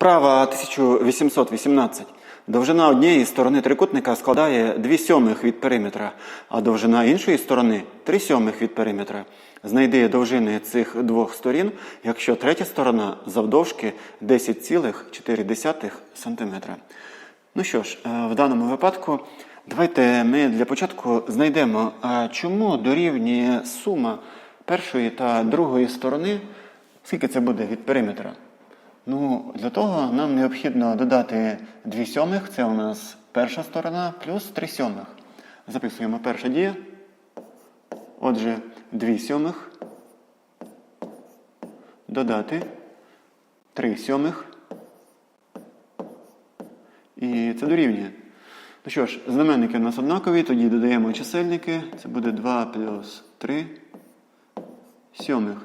Вправа 1818. Довжина однієї сторони трикутника складає 2 сьомих від периметра, а довжина іншої сторони 3 сьомих від периметра. Знайди довжини цих двох сторін, якщо третя сторона завдовжки 10,4 см. Ну що ж, е, в даному випадку давайте ми для початку знайдемо, чому дорівнює сума першої та другої сторони, скільки це буде від периметра. Ну, для того нам необхідно додати 2 сьомих, це у нас перша сторона, плюс 3 сьомих. Записуємо перша дія. Отже, 2 сьомих. Додати 3 сьомих. І це дорівнює. Ну що ж, знаменники у нас однакові, тоді додаємо чисельники. Це буде 2 плюс 3 сьомих.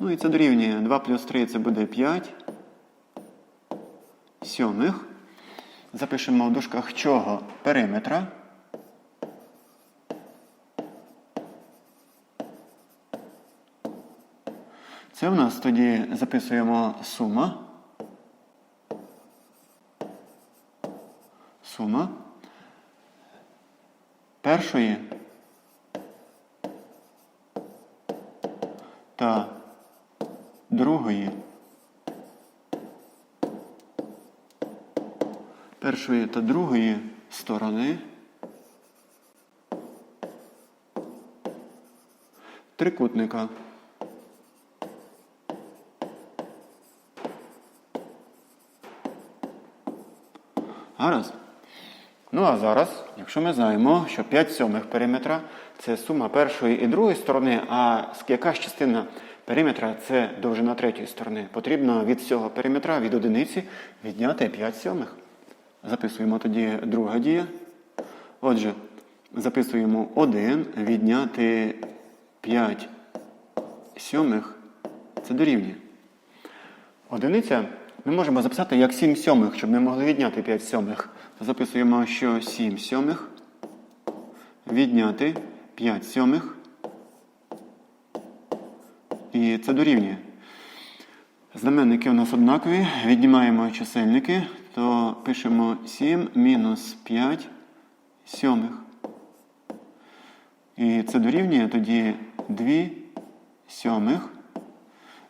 Ну і це дорівнює 2 плюс 3 це буде 5 сьомих. Запишемо в дужках чого периметра. Це в нас тоді записуємо сума. Сума першої та другої. Першої та другої сторони трикутника. Гаразд. Ну а зараз, якщо ми знаємо, що 5 сьомих периметра це сума першої і другої сторони, а якась частина периметра це довжина третьої сторони, потрібно від всього периметра від одиниці відняти 5 сьомих. Записуємо тоді друга дія. Отже, записуємо 1 відняти 5 сьомих. Це дорівнює. Одиниця ми можемо записати як 7 сьомих, щоб ми могли відняти 5 сьомих. Записуємо, що 7 сьомих відняти 5 сьомих. І це дорівнює. Знаменники у нас однакові. Віднімаємо чисельники, то пишемо 7 мінус 5 сьомих. І це дорівнює тоді 2 сьомих.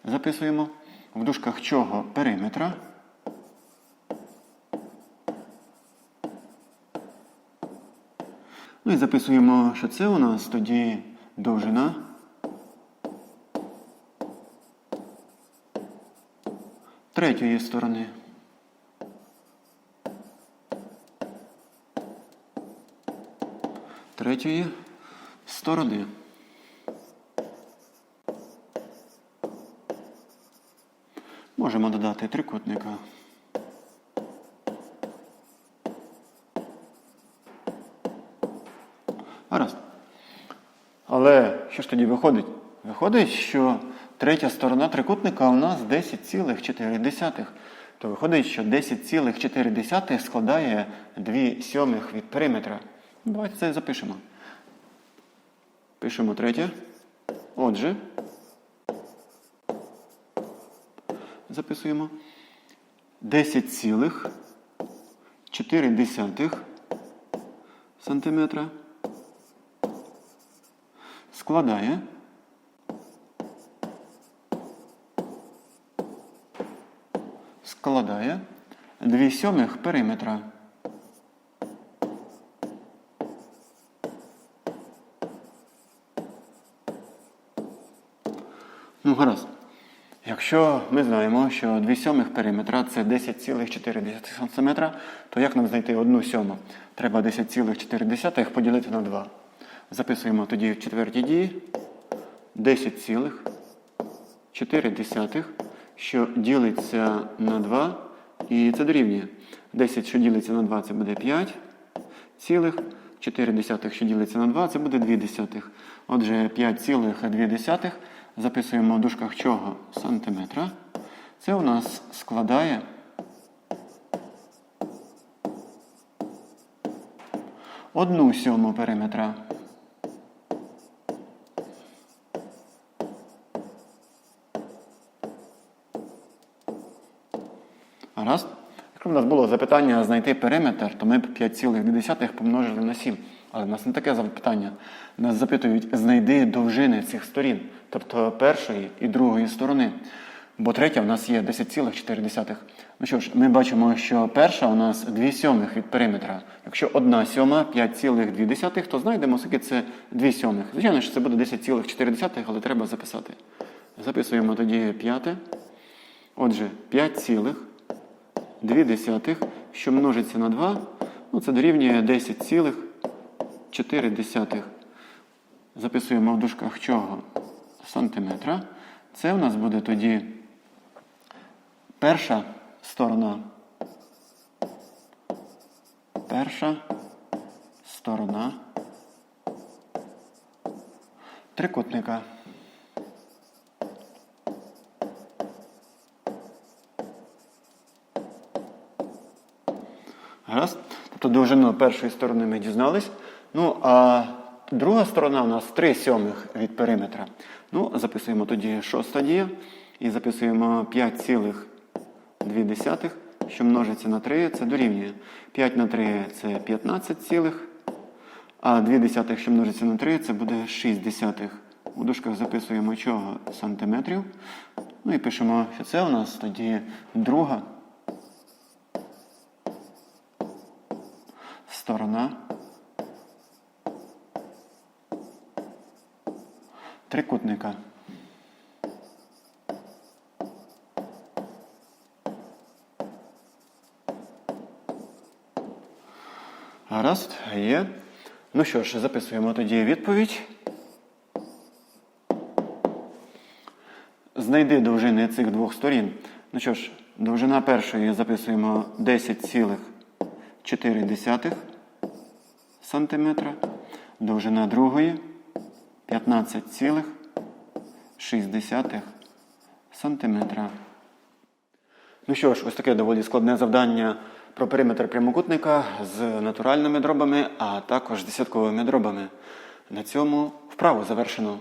Записуємо в дужках чого периметра. Ну і записуємо, що це у нас тоді довжина. Третьої сторони. Третьої сторони. Можемо додати трикутника. Гаразд. Але що ж тоді виходить? Виходить, що третя сторона трикутника у нас 10,4. То виходить, що 10,4 складає 2 сьомих від периметра. Давайте це запишемо. Пишемо третє. Отже, записуємо 10,4 сантиметра складає складає 2 сьомих периметра. Гаразд. Якщо ми знаємо, що 2 сьомих периметра це 10,4 см, то як нам знайти 1 сьому? Треба 10,4 поділити на 2. Записуємо тоді в четвертій дії 10,4, що ділиться на 2, і це дорівнює. 10, що ділиться на 2, це буде 5 цілих. 4 що ділиться на 2, це буде 2. Отже, 5,2 записуємо в дужках чого сантиметра. Це у нас складає одну сьому периметра. Гаразд. Б у нас було запитання знайти периметр, то ми б 5,2 помножили на 7. Але в нас не таке запитання. Нас запитують, знайди довжини цих сторін, тобто першої і другої сторони. Бо третя в нас є 10,4. Ну що ж, ми бачимо, що перша у нас 2 сьомих від периметра. Якщо 1 сьома 5,2, то знайдемо, скільки це 2 сьомих. Звичайно, що це буде 10,4, але треба записати. Записуємо тоді п'яте. Отже, 5,2, що множиться на 2, ну це дорівнює 10,4. Записуємо в дужках чого? Сантиметра. Це у нас буде тоді перша сторона. Перша сторона трикутника. Гаразд? Тобто довжину першої сторони ми дізнались. Ну, а друга сторона у нас 3 сьомих від периметра. Ну, записуємо тоді шоста дія. І записуємо 5,2, що множиться на 3, це дорівнює. 5 на 3 це 15 цілих. А 2 десятих, що множиться на 3, це буде 6 десятих. У дужках записуємо чого? Сантиметрів. Ну і пишемо, що це у нас тоді друга сторона трикутника. Гаразд, є. Ну що ж, записуємо тоді відповідь. Знайди довжини цих двох сторін. Ну що ж, довжина першої записуємо 10,4 сантиметра. Довжина другої 15,6 сантиметра. Ну що ж, ось таке доволі складне завдання про периметр прямокутника з натуральними дробами, а також з десятковими дробами. На цьому вправу завершено.